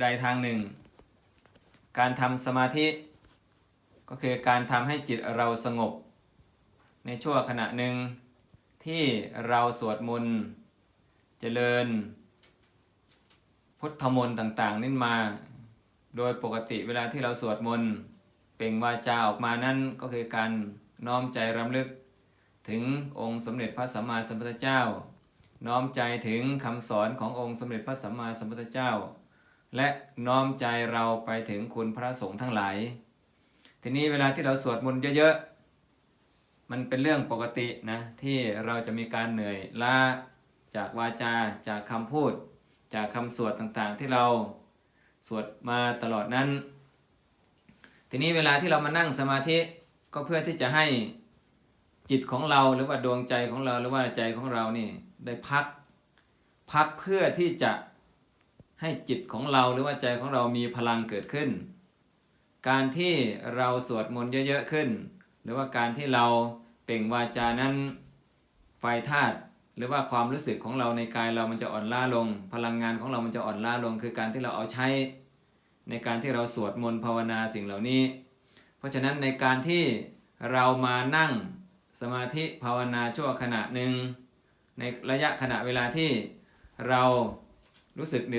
ใดทางหนึ่ง การทำสมาธิ ก็คือการทำให้จิตเราสงบ ในชั่วขณะหนึ่งที่เราสวดมนต์เจริญ พุทธมนต์ต่างๆนี่มา โดยปกติเวลาที่เราสวดมนต์เปล่งวาจาออกมานั่นก็คือการน้อมใจรำลึก ถึงองค์สมเด็จพระสัมมาสัมพุทธเจ้า น้อมใจถึงคำสอนขององค์สมเด็จพระสัมมาสัมพุทธเจ้า และน้อมใจเราไปถึงคุณพระสงฆ์ทั้งหลาย ทีนี้เวลาที่เราสวดมนต์เยอะๆ มันเป็นเรื่องปกตินะที่เราจะมีการเหนื่อยล้าจากวาจาจากคำพูด จากคำสวดต่างๆ ที่เราสวดมาตลอดนั้น ทีนี้เวลาที่เรามานั่งสมาธิก็เพื่อที่จะให้จิตของเราหรือว่าดวงใจของเราหรือว่าใจของเรานี่ได้พัก พักเพื่อที่จะ ให้จิตของเราหรือว่าใจของเรามีพลังเกิดขึ้น การที่เราสวดมนต์เยอะๆขึ้น หรือว่าการที่เราเปล่งวาจานั้นไฟธาตุหรือว่าความรู้สึกของเราในกายเรามันจะอ่อนล้าลง พลังงานของเรามันจะอ่อนล้าลง คือการที่เราเอาใช้ ในการที่เราสวดมนต์ภาวนาสิ่งเหล่านี้ เพราะฉะนั้นในการที่เรามานั่งสมาธิภาวนาชั่วขณะหนึ่งในระยะขณะเวลาที่เรารู้สึกเหน็ด